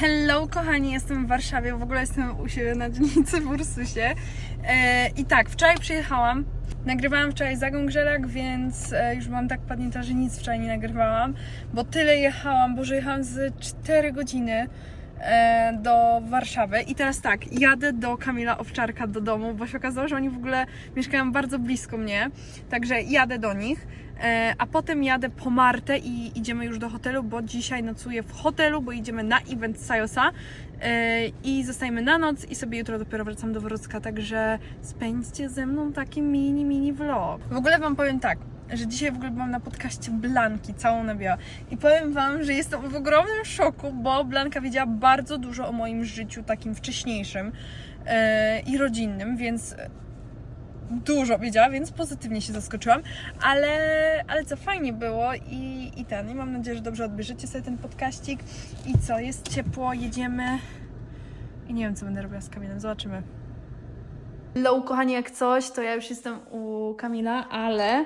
Hello kochani, jestem w Warszawie, w ogóle jestem u siebie na dzielnicy w Ursusie. E, I tak, wczoraj przyjechałam, nagrywałam wczoraj Zagą Grzelak, więc e, już mam tak padnięta, że nic wczoraj nie nagrywałam, bo tyle jechałam, bo jechałam z 4 godziny do Warszawy i teraz tak, jadę do Kamila Owczarka do domu, bo się okazało, że oni w ogóle mieszkają bardzo blisko mnie, także jadę do nich. E, A potem jadę po Martę i idziemy już do hotelu, bo dzisiaj nocuję w hotelu, bo idziemy na event Sajosa e, i zostajemy na noc i sobie jutro dopiero wracam do Wrocka, także spędźcie ze mną taki mini, mini vlog. W ogóle Wam powiem tak, że dzisiaj w ogóle byłam na podcaście Blanki, całą na biała i powiem Wam, że jestem w ogromnym szoku, bo Blanka wiedziała bardzo dużo o moim życiu takim wcześniejszym e, i rodzinnym, więc dużo wiedziała, więc pozytywnie się zaskoczyłam, ale, ale co fajnie było i, i ten, i mam nadzieję, że dobrze odbierzecie sobie ten podkaścik i co, jest ciepło, jedziemy. I nie wiem, co będę robiła z Kamilem, zobaczymy. Hello, kochani, jak coś, to ja już jestem u Kamila, ale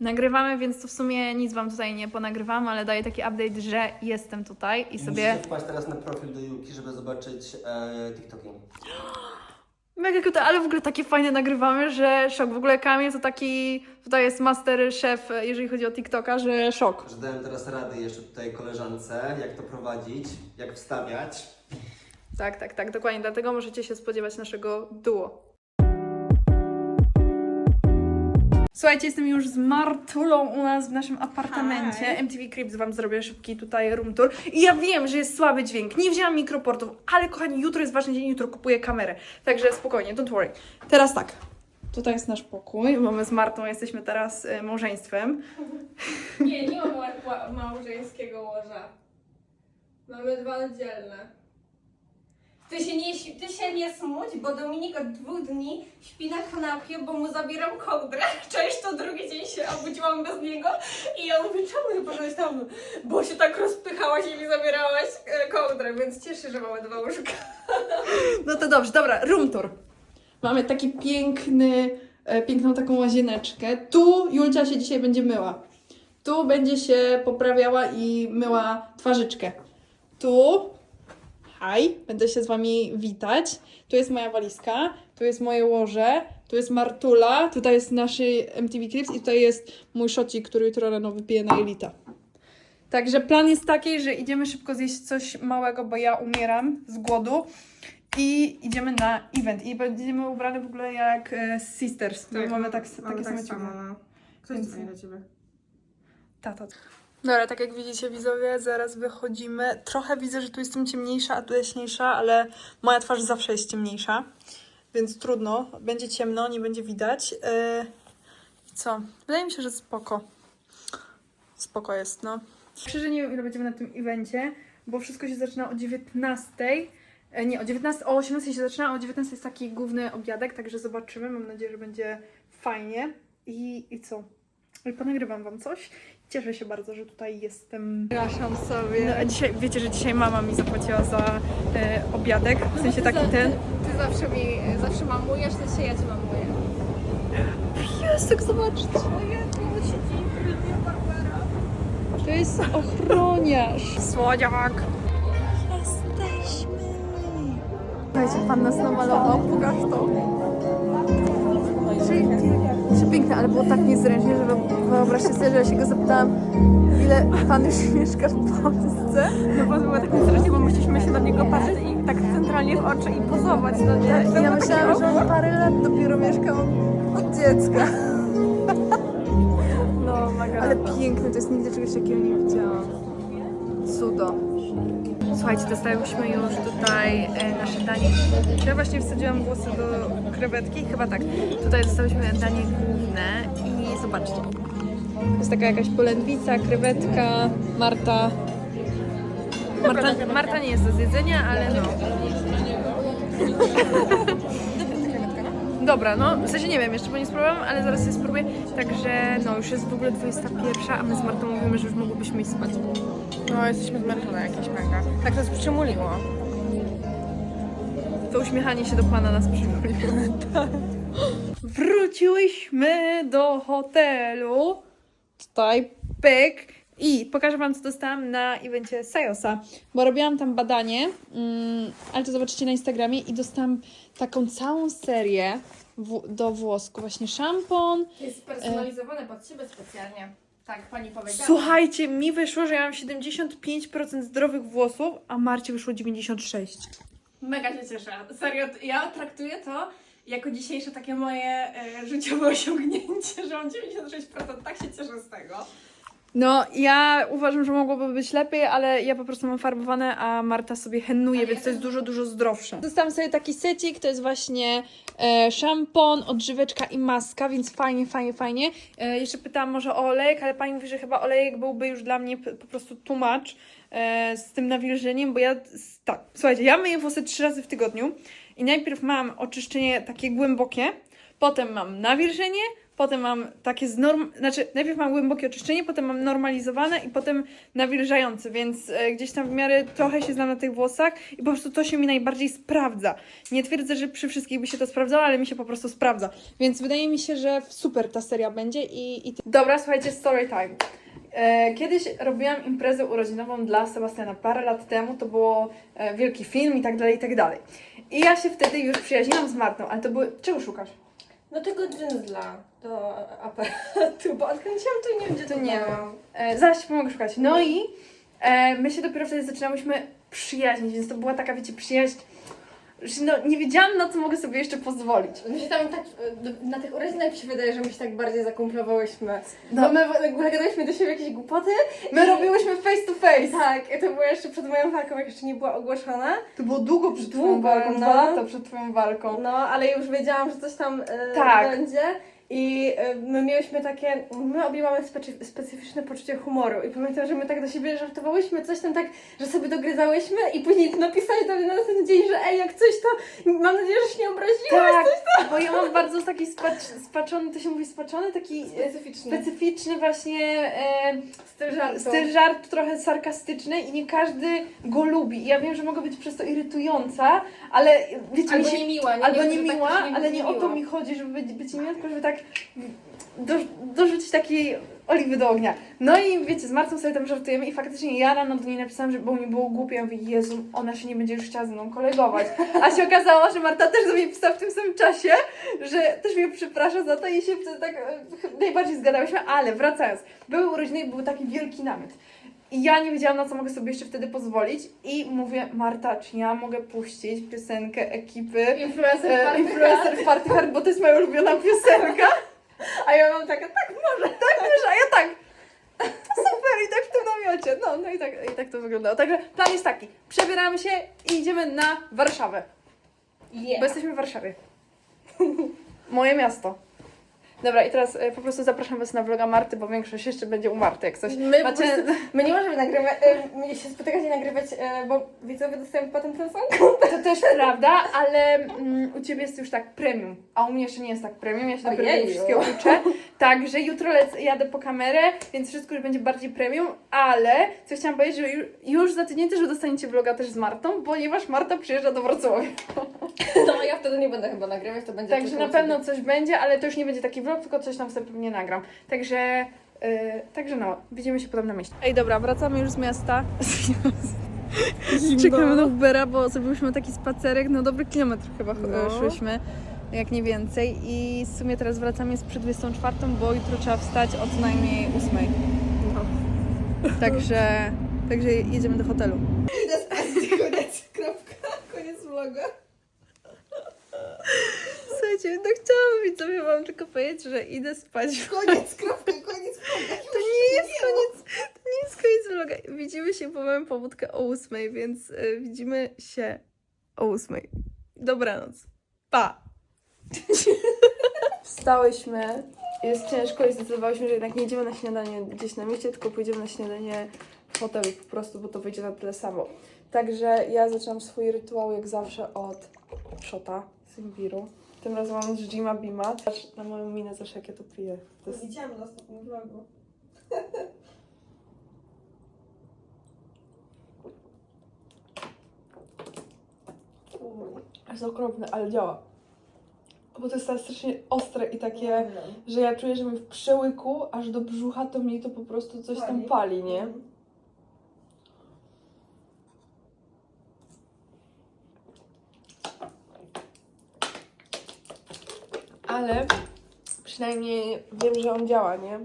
nagrywamy, więc to w sumie nic Wam tutaj nie ponagrywam, ale daję taki update, że jestem tutaj i sobie... Musicie wpaść teraz na profil do Yuki, żeby zobaczyć e, TikToki. Mega kurde, ale w ogóle takie fajne nagrywamy, że szok. W ogóle Kamil to taki, tutaj jest master szef, jeżeli chodzi o TikToka, że szok. Że dałem teraz rady jeszcze tutaj koleżance, jak to prowadzić, jak wstawiać. Tak, tak, tak, dokładnie. Dlatego możecie się spodziewać naszego duo. Słuchajcie, jestem już z Martulą u nas w naszym apartamencie. Hi. MTV Cribs Wam zrobię szybki tutaj room tour. I ja wiem, że jest słaby dźwięk. Nie wzięłam mikroportów, ale kochani, jutro jest ważny dzień, jutro kupuję kamerę. Także spokojnie, don't worry. Teraz tak. Tutaj jest nasz pokój. Mamy z Martą, jesteśmy teraz y, małżeństwem. Nie, nie mam małżeńskiego łoża. Mamy dwa oddzielne. Ty się, nie, ty się nie smuć, bo Dominik od dwóch dni śpi na kanapie, bo mu zabieram kołdrę. Cześć, to drugi dzień się obudziłam bez niego i ja mówię, czemu nie poszłaś tam? Bo się tak rozpychałaś i mi zabierałaś e, kołdrę, więc cieszę że mamy dwa łóżka. No to dobrze, dobra, room tour. Mamy taki piękny, e, piękną taką łazieneczkę. Tu Julcia się dzisiaj będzie myła. Tu będzie się poprawiała i myła twarzyczkę. Tu, haj, będę się z Wami witać. Tu jest moja walizka, tu jest moje łoże, tu jest Martula, tutaj jest nasz MTV Clips i tutaj jest mój szocik, który jutro rano wypiję na Elita. Także plan jest taki, że idziemy szybko zjeść coś małego, bo ja umieram z głodu. I idziemy na event. I będziemy ubrane w ogóle jak e, sisters. Tak, mamy tak, takie same ciuchy. no. Ktoś Więc- dzwoni do ciebie. Tata. Dobra, tak jak widzicie widzowie, zaraz wychodzimy. Trochę widzę, że tu jestem ciemniejsza, a tu jaśniejsza, ale moja twarz zawsze jest ciemniejsza. Więc trudno. Będzie ciemno, nie będzie widać. Yy, co? Wydaje mi się, że spoko. Spoko jest, no. Szczerze nie wiem, ile będziemy na tym evencie, bo wszystko się zaczyna o 19. E, Nie, o 19, o 18 się zaczyna, a o 19 jest taki główny obiadek, także zobaczymy. Mam nadzieję, że będzie fajnie. I, i co? I ponagrywam wam coś. Cieszę się bardzo, że tutaj jestem. Przepraszam sobie. No, a dzisiaj, wiecie, że dzisiaj mama mi zapłaciła za e, obiadek, w sensie taki ten. Ty zawsze mi, zawsze mamujesz, to dzisiaj ja cię mamuję. Piesek, zobaczcie. To jest ochroniarz. Słodziak. Jesteśmy. Słuchajcie, pan nas namalował, pokaż to. Czy piękne, ale było tak niezręcznie, że wy- wyobraźcie sobie, że ja się go zapytałam, ile pan już mieszka w Polsce? No bo było tak niezręcznie, bo musieliśmy się na niego patrzeć i tak centralnie w oczy i pozować, no nie? Tak, ja było myślałam, że on parę lat dopiero mieszkał od dziecka. No, mega. Ale piękny, to jest nigdy czegoś takiego nie widziałam. Cudo. Słuchajcie, dostałyśmy już tutaj e, nasze danie. Ja właśnie wsadziłam włosy do krewetki, chyba tak. Tutaj dostałyśmy danie główne i zobaczcie. Jest taka jakaś polędwica, krewetka, Marta. Marta, Marta nie jest do zjedzenia, ale no. Dobra, no w sensie nie wiem, jeszcze bo nie spróbowałam, ale zaraz je spróbuję. Także no już jest w ogóle 21, a my z Martą mówimy, że już mogłybyśmy iść spać. No, jesteśmy zmęczone jakieś mega. Tak nas przymuliło. To uśmiechanie się do pana nas przypomniało. Wróciłyśmy do hotelu. Tutaj pyk. I pokażę Wam, co dostałam na evencie Sajosa, bo robiłam tam badanie, mm, ale to zobaczycie na Instagramie i dostałam taką całą serię w- do włosku, właśnie szampon. Jest spersonalizowane pod siebie specjalnie. Tak, pani powiedziała. Słuchajcie, mi wyszło, że ja mam 75% zdrowych włosów, a Marcie wyszło 96%. Mega się cieszę. Serio, ja traktuję to jako dzisiejsze takie moje e, życiowe osiągnięcie, że mam 96%. Tak się cieszę z tego. No, ja uważam, że mogłoby być lepiej, ale ja po prostu mam farbowane, a Marta sobie hennuje, więc to jest dużo, dużo zdrowsze. Dostałam sobie taki secik, to jest właśnie e, szampon, odżyweczka i maska, więc fajnie, fajnie, fajnie. E, jeszcze pytałam może o olejek, ale pani mówi, że chyba olejek byłby już dla mnie po prostu tłumacz e, z tym nawilżeniem, bo ja, tak, słuchajcie, ja myję włosy trzy razy w tygodniu i najpierw mam oczyszczenie takie głębokie, potem mam nawilżenie, potem mam takie z norm... Znaczy, najpierw mam głębokie oczyszczenie, potem mam normalizowane i potem nawilżające, więc e, gdzieś tam w miarę trochę się znam na tych włosach i po prostu to się mi najbardziej sprawdza. Nie twierdzę, że przy wszystkich by się to sprawdzało, ale mi się po prostu sprawdza. Więc wydaje mi się, że super ta seria będzie i... i... Dobra, słuchajcie, story time. E, Kiedyś robiłam imprezę urodzinową dla Sebastiana parę lat temu, to było e, wielki film i tak dalej, i tak dalej. I ja się wtedy już przyjaźniłam z Martą, ale to były... Czego szukasz? No tego dżędzla do aparatu, bo odkręciłam to i nie wiem, gdzie To nie było. wiem. E, zaraz Ci pomogę szukać. No i e, my się dopiero wtedy zaczynałyśmy przyjaźnić, więc to była taka, wiecie, przyjaźń, że no, nie wiedziałam, na co mogę sobie jeszcze pozwolić. My się tam tak, e, na tych urodzinach mi się wydaje, że my się tak bardziej zakumplowałyśmy. No. Bo my w ogóle gadałyśmy do siebie jakieś głupoty. My robiłyśmy face to face. Tak, i to było jeszcze przed moją walką, jak jeszcze nie była ogłoszona. To było długo przed Twoją Długo, walką, no. dwa lata przed Twoją walką. No, ale już wiedziałam, że coś tam e, Tak. będzie. I e, my mieliśmy takie, my obie mamy specy- specyficzne poczucie humoru i pamiętam, że my tak do siebie żartowałyśmy, coś tam tak, że sobie dogryzałyśmy i później napisali mnie na następny dzień, że ej, jak coś to, mam nadzieję, że się nie obraziłaś. Tak, bo ja mam bardzo taki spacz, spaczony, to się mówi spaczony, taki e, Specyficzny. specyficzny właśnie e, styl żartu. styl żartu trochę sarkastyczny i nie każdy go lubi. I ja wiem, że mogę być przez to irytująca, ale wiecie, mi Albo się, niemiła. Nie albo wiem, że niemiła, tak też ale nie o to mi chodzi, żeby być, być niemiła, tylko żeby tak do, dorzucić takiej oliwy do ognia. No i wiecie, z Martą sobie tam żartujemy i faktycznie ja rano do niej napisałam, że bo mi było głupio, ja mówię, Jezu, ona się nie będzie już chciała ze mną kolegować. A się okazało, że Marta też do mnie pisała w tym samym czasie, że też mnie przeprasza za to i się wtedy tak e, najbardziej zgadałyśmy, ale wracając, były urodziny i był taki wielki namiot. I ja nie wiedziałam, na co mogę sobie jeszcze wtedy pozwolić i mówię, Marta, czy ja mogę puścić piosenkę ekipy Influencer e, party Influencer Party Hard, bo to jest moja ulubiona piosenka. A ja mam taka, tak, Tak, wiesz, a ja tak. Super, i tak w tym namiocie. No, no i tak, i tak to wyglądało. Także plan jest taki. Przebieramy się i idziemy na Warszawę. yeah. Bo jesteśmy w Warszawie. Moje miasto. Dobra, i teraz e, po prostu zapraszam Was na vloga Marty, bo większość jeszcze będzie u Marty, jak coś. My, po Macie... prostu, my nie możemy nagrywać, e, się spotykać i nagrywać, e, bo widzowie dostają potem ten sam To też prawda, ale mm, u Ciebie jest już tak premium, a u mnie jeszcze nie jest tak premium, ja się dopiero tego wszystkiego uczę. Także jutro lecę, jadę po kamerę, więc wszystko już będzie bardziej premium, ale co chciałam powiedzieć, że już, już za tydzień też dostaniecie vloga też z Martą, ponieważ Marta przyjeżdża do Wrocławia. No ja wtedy nie będę chyba nagrywać, to będzie Także tylko na u pewno coś będzie, ale to już nie będzie taki vlog, tylko coś tam sobie pewnie nagram. Także, yy, także no, widzimy się potem na mieście. Ej, dobra, wracamy już z miasta. Czekamy na Ubera, bo zrobiliśmy taki spacerek, no dobry kilometr chyba No. szłyśmy, jak nie więcej. I w sumie teraz wracamy jest przed 24, bo jutro trzeba wstać o co najmniej 8. No. Także, także jedziemy do hotelu. Idę spać, koniec, kropka, koniec vloga. Słuchajcie, no chciałam widzowie wam tylko powiedzieć, że idę spać. Koniec, kropka, koniec vloga. To nie jest koniec, to nie jest koniec vloga. Widzimy się po moją pobudkę o ósmej, więc y, widzimy się o ósmej. Dobranoc. Pa! Wstałyśmy, jest ciężko i zdecydowałyśmy, że jednak nie idziemy na śniadanie gdzieś na mieście, tylko pójdziemy na śniadanie w hotelu po prostu, bo to wyjdzie na tyle samo. Także ja zaczęłam swój rytuał jak zawsze od szota z imbiru. Tym razem mam z Jima Bima. Patrz na moją minę zawsze jak ja to piję. To jest Widziałam na ostatnim vlogu. Jest okropne, ale działa. Bo to jest teraz strasznie ostre i takie, że ja czuję, że mi w przełyku aż do brzucha to mi to po prostu coś tam Pali. pali, nie? Ale przynajmniej wiem, że on działa, nie?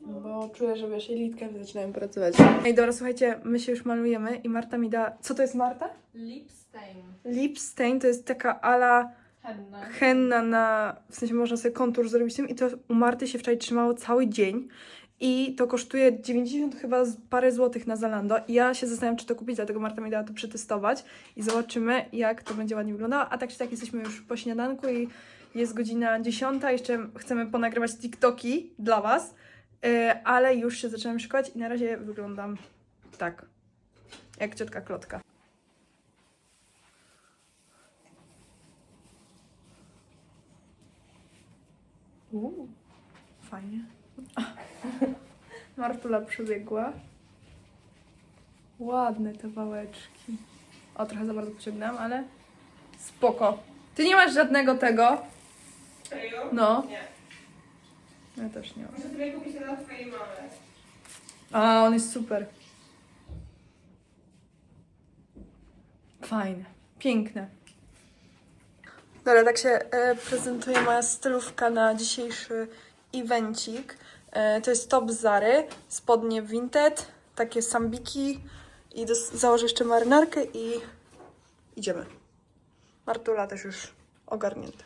Bo czuję, że wiesz, litka zaczynają pracować. Ej, dobra, słuchajcie, my się już malujemy i Marta mi da... Co to jest Marta? Lip stain. Lip stain to jest taka ala Henna. henna na, w sensie można sobie kontur zrobić tym i to u Marty się wczoraj trzymało cały dzień i to kosztuje 90 chyba parę złotych na Zalando i ja się zastanawiam, czy to kupić, dlatego Marta mi dała to przetestować i zobaczymy, jak to będzie ładnie wyglądało, a tak czy tak jesteśmy już po śniadanku i jest godzina 10, jeszcze chcemy ponagrywać TikToki dla Was, yy, ale już się zaczynam szykować i na razie wyglądam tak, jak ciotka Klotka. Uuu, fajnie. Martula przebiegła. Ładne te wałeczki. O, trochę za bardzo pociągnęłam, ale spoko. Ty nie masz żadnego tego? Serio? No. Nie. Ja też nie mam. Muszę sobie kupić na twojej mamy. A, on jest super. Fajne. Piękne. Dobra, tak się e, prezentuje moja stylówka na dzisiejszy evencik. E, to jest top Zary, spodnie Vinted, takie sambiki i założę jeszcze marynarkę i idziemy. Martula też już ogarnięta.